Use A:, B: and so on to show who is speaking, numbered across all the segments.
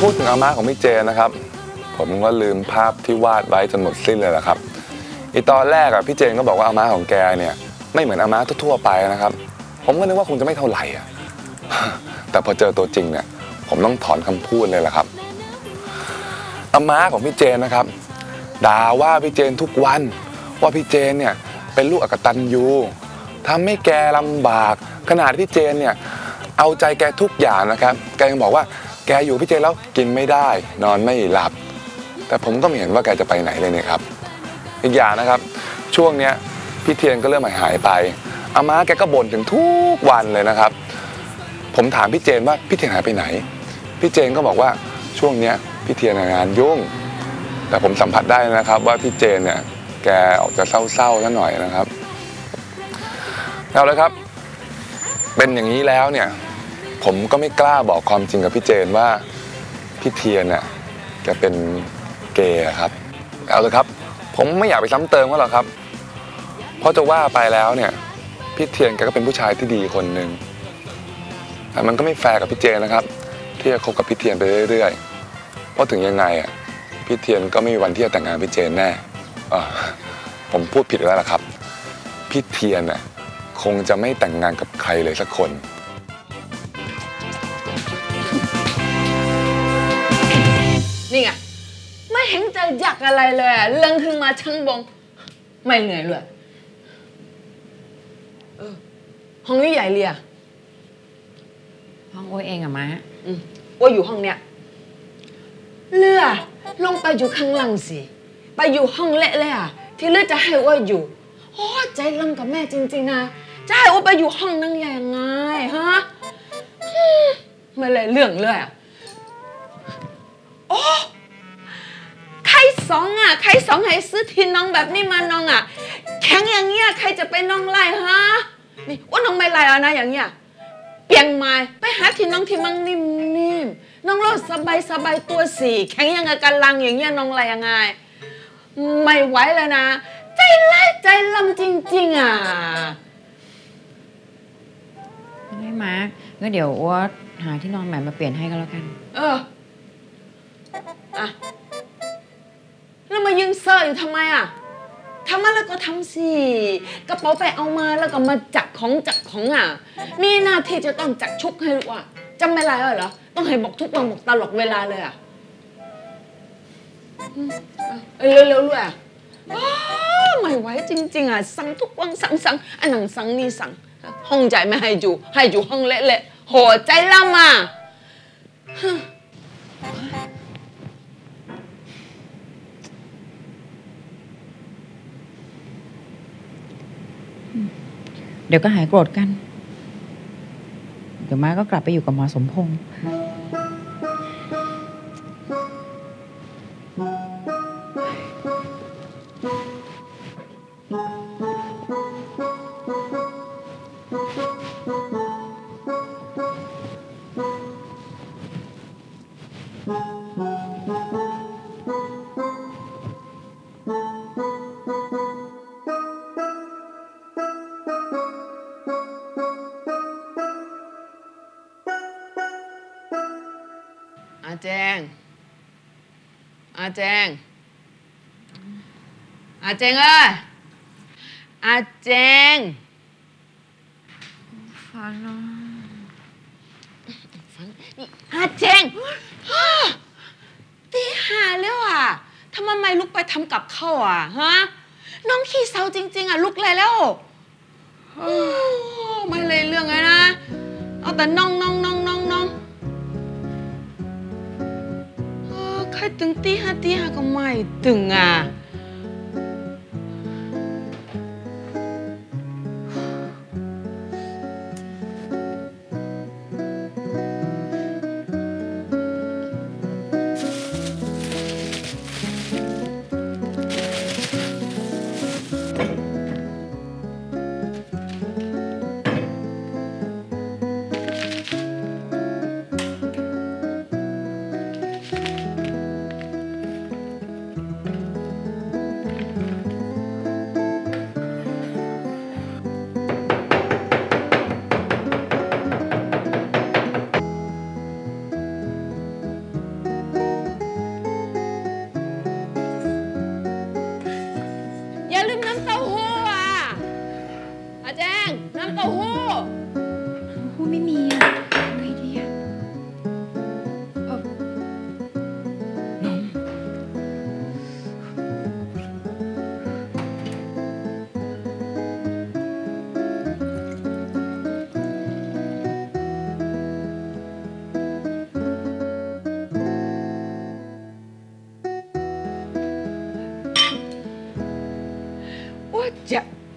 A: พูดถึงอาม่าของพี่เจนะครับ ผมก็ลืมภาพที่วาดไว้จนหมดสิ้นเลยละครับอีตอนแรกอะพี่เจนก็บอกว่าอาม่าของแกเนี่ยไม่เหมือนอาม่าทั่วๆไปนะครับ ผมก็นึกว่าคงจะไม่เท่าไหร่อะแต่พอเจอตัวจริงเนี่ย ผมต้องถอนคำพูดเลยละครับอาม่าของพี่เจนนะครับด่าว่าพี่เจนทุกวันว่าพี่เจนเนี่ยเป็นลูกอกตันยูทำให้แกลำบากขนาดพี่เจนเนี่ยเอาใจแกทุกอย่างนะครับ แกยังบอกว่า แกอยู่พี่เจนแล้วกินไม่ได้ นอนไม่หลับ แต่ผมก็ไม่เห็นว่าแกจะไปไหนเลยเนี่ยครับ อีกอย่างนะครับ ช่วงเนี้ยพี่เทียนก็เริ่มหายไปอาม้าแกก็บ่นถึงทุกวันเลยนะครับ ผมถามพี่เจนว่าพี่เทียนหายไปไหน พี่เจนก็บอกว่าช่วงเนี้ยพี่เทียนงานยุ่ง แต่ผมสัมผัสได้นะครับ ว่าพี่เจนเนี่ยแกออกจะเศร้าๆนิดหน่อยนะครับเอาลยครับ เป็นอย่างนี้แล้วเนี่ย ผมก็ไม่กล้าบอกความจริงกับพี่เจนว่าพี่เทียนเนี่ยแกเป็นเกย์ครับ เอาเลยครับ ผมไม่อยากไปซ้ำเติมเขาหรอกครับ เพราะจะว่าไปแล้วเนี่ยพี่เทียนแกก็เป็นผู้ชายที่ดีคนหนึ่งแต่มันก็ไม่แฟร์กับพี่เจนนะครับ ที่จะคบกับพี่เทียนไปเรื่อยๆเพราะถึงยังไงอะพี่เทียนก็ไม่มีวันที่จะแต่งงานพี่เจนแน่อ่าผมพูดผิดแล้วล่ะครับ พี่เทียนน่ะคงจะไม่แต่งงานกับใครเลยสักคน
B: อยากอะไรเลยอะเรื่องขึ้นมาช่างบง ไม่เหนื่อยเลยเออห้องนี้ใหญ่เลยอะ
C: ห้องโอ้ยเองอะม้า
B: อืมว่าอยู่ห้องเนี้ยเลือลงไปอยู่ข้างล่างสิไปอยู่ห้องเละเลยอะที่เลือจะให้ว่าอยู่โอ้ใจลำกับแม่จริงๆนะจะให้ว่าไปอยู่ห้องนั่งยังไงฮะอืมไม่เลยเรื่องเลยอะ สองอะใครสองให้ซื้อที่น้องแบบนี้มาน้องอะ แข็งอย่างเงี้ยใครจะไปน้องไล่ฮะนี่ว่าน้องไม่ไล่แล้วนะอย่างเงี้ยเปลี่ยนไม้ไปหาที่น้องที่มันนิ่มๆน้องรอดสบายสบายตัวสี่แข็งยังไงกันลังอย่างเงี้ยน้องไล่ยังไง ไม่ไหวเลยนะ ใจไล่ใจลำจริงๆอะ
C: ไม่ม้างั้นเดี๋ยวอ้วหาที่นอนใหม่มาเปลี่ยนให้ก็แล้วกัน
B: เอออะ แล้วมายืนเซอร์อยู่ทำไมอะทำมาแล้วก็ทำสิกระเป๋าไปเอามาแล้วก็มาจัดของจัดของอะ มีหน้าที่จะต้องจัดชุกให้ลูกอะจำไม่ได้เหรอ ต้องให้บอกทุกวันบอกตลอดเวลาเลยอะอืมอะเร็วๆด้วยอะไม่ไหวจริง ๆ อะ สั่งทุกวันสั่งสั่งอันนั้นสั่งนี่สั่งห้องใจไม่ให้อยู่ ให้อยู่ห้องเละๆโหใจล่ำอะ
C: เดี๋ยวก็หายโกรธกัน เดี๋ยวมาก็กลับไปอยู่กับหมอสมพงษ์
B: อาแจง อาแจงเอ้ยอาแจง
C: ฟังนะ
B: นี่อาแจงฮ่าตีห้าแล้วอะทำไมไม่ลุกไปทำกับข้าวอะฮะน้องขี้เศร้าจริง ๆ อะลุกเลยแล้วโอ้ไม่เลยเรื่องไงนะ เอาแต่น้องน้องน้องน้องน้อง ออใครถึงตีห้า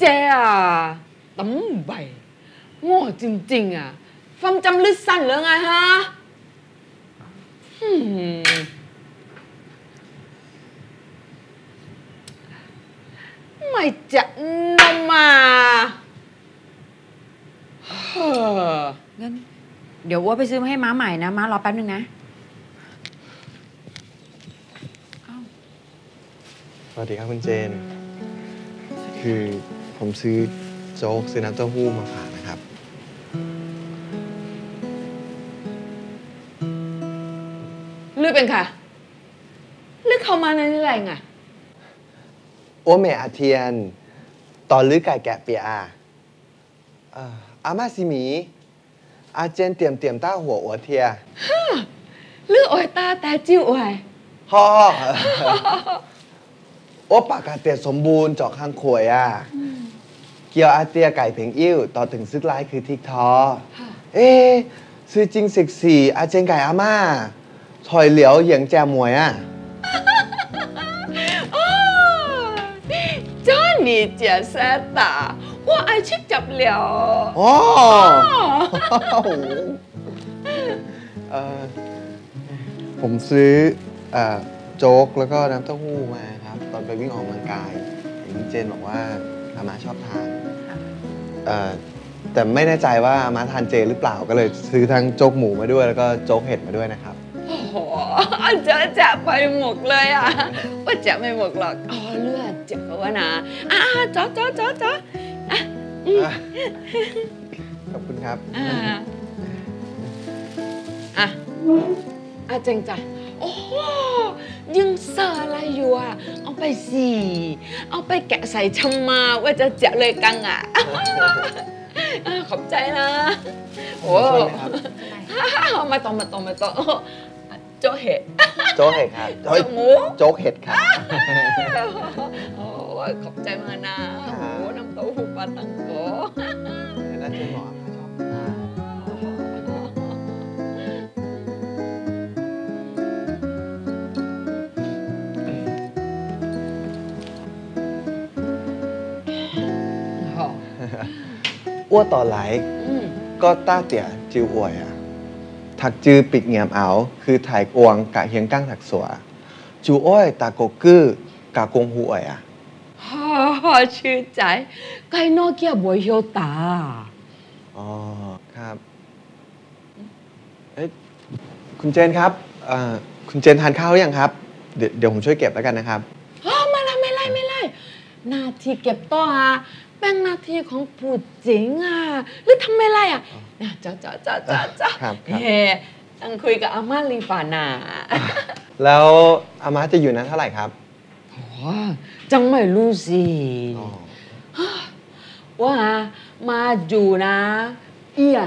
B: เจอะตำใบโง่จริง ๆ อะความจำลึกสั้นเหรือไงฮะหืมไม่จะนำมาเฮ้อ
C: งั้นเดี๋ยวว่าไปซื้อมาให้ม้าใหม่นะม้ารอแป๊บนึงนะ
D: สวัสดีครับคุณเจน คือ ผมซื้อโจ๊กซื้อน้ำเต้าหู้มาฝากนะครับ
B: ลือเป็นค่ะลือเข้ามาในนี่ไรไง
D: โอเมอาเทียน ตอนลือไก่แกะเปียอาเอ่ออามาซิหมี อาเจนเตรียมเตรียมต้าหัวอัวเทีย
B: ลือออยตาแต่จิ้วออย
D: ฮ่อโอปากกาเตียสมบูรณ์เจาะข้างขวยอะ เกียวอาเตียไก่เพ่งอิ้วต่อถึงซึกไลคือทิกทอ เอ๊ซื้อจริงสิกสี่อาเจงไก่อาม่าถอยเหลียวเหยียงแจมวยอะ
B: จ้าหนี่เจียแซตาว่า
D: ไอ
B: ชิกจับ
D: เหลียวโอ้ผมซื้อโจ๊กแล้วก็น้ำเต้าหู้มาครับ ตอนไปวิ่งออกกำลังกายอย่างที่เจนบอกว่า อามาชอบทานเอ่อแต่ไม่แน่ใจว่าอามาทานเจหรือเปล่าก็เลยซื้อทั้งโจ๊กหมูมาด้วยแล้วก็โจ๊กเห็ดมาด้วยนะครับ
B: 哦，จะจะไปหมดเลยอะว่าจะไม่หมดหรอกอ๋อเลือดเจ็บวะนะอะจอจอจอจอ
D: ขอบคุณครับ
B: อะอะอะจริงใจ โอ้โหยังเซอร์อะไรอยู่อะ เอาไปสิเอาไปแกะใส่ชามาว่าจะเจ็บเลยกังอะอะขอบใจนะโอ้
D: ช่วยไหมครับ
B: มาต่อมาต่อมาต่อโจเห็ด
D: โจ๊กเห็ดครับ
B: โจ๊กหมู
D: โจ๊กเห็ดครับ
B: โอ้ยขอบใจมากนะโอ้โหน้ำเต้าหู้ปลาตังโก
D: น่าเจนบอกอามาชอบ อ้วต่อไหล
B: อืม
D: ก็ต้าเตี่ยจิวอวยอะถักจือปิกเงียมเอา คือถ่ายกวงกะเฮียงกั้งถักสัวจูอ้อยตาโกกือกะกงหูอวยอะ
B: ฮ่าชื่อใจไก่นอกเกียบวยโยตา
D: อ๋อครับเอ้ยคุณเจนครับเอ่อคุณเจนทานข้าวหรือยังครับ เดี๋ยวเดี๋ยวผมช่วยเก็บแล้วกันนะครับ
B: อ๋อไม่ไล่ไม่ไล่ไม่ไล่ หนาทีเก็บตัวอะเป็นหนาทีของผู้จริงอะหรือทำไม่ไล่อะน่ะจ้าจ้าจ้าจ้าจ้า
D: ครับครับ
B: เฮ้ตั้งคุยกับอาม่าลีฟานา
D: แล้วอามาจะอยู่นั้นเท่าไหร่ครับ
B: ว้าจังไม่รู้สิ
D: อ๋อ
B: ว่ามาอยู่นะ เอีย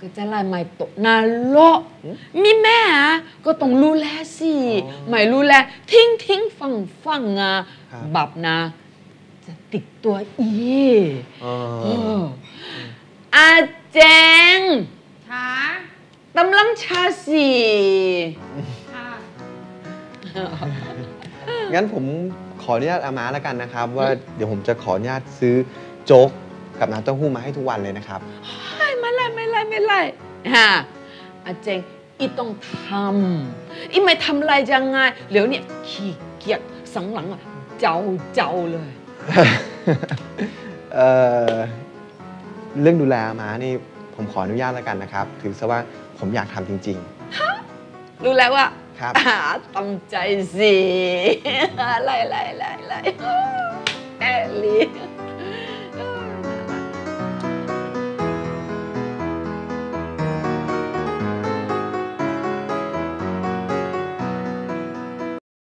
B: ก็จะไล่ไม่ตกนรกมีแม่อะก็ต้องรู้แลสิ ไม่รู้แล ทิ้งทิ้งฟังฟังอะบับนะ จะติดตัวอี
D: อ๋อ
B: เอออาเจง
C: ค่ะ
B: ตำล้ำชาสี
C: ค่ะ
D: งั้นผมขออนุญาตอามาแล้วกันนะครับ ว่าเดี๋ยวผมจะขออนุญาตซื้อโจ๊กกับน้ำเต้าหู้มาให้ทุกวันเลยนะครับ
B: ไม่ไม่ไล่ไม่ไล่ไม่ไล่ฮะอาเจงอีต้องทำอีไม่ทำอะไรยังไงเดี๋ยวเนี่ยขี้เกียจสังหลังอะเจ้าเจ้าเลย
D: เอ่อเรื่องดูแลอามานี่ผมขออนุญาตแล้วกันนะครับ ถือซะว่าผมอยากทำจริง
B: รู้แล้วว่า
D: ครับ
B: อ่าตั้งใจสิไล่ไล่ไล่ไล่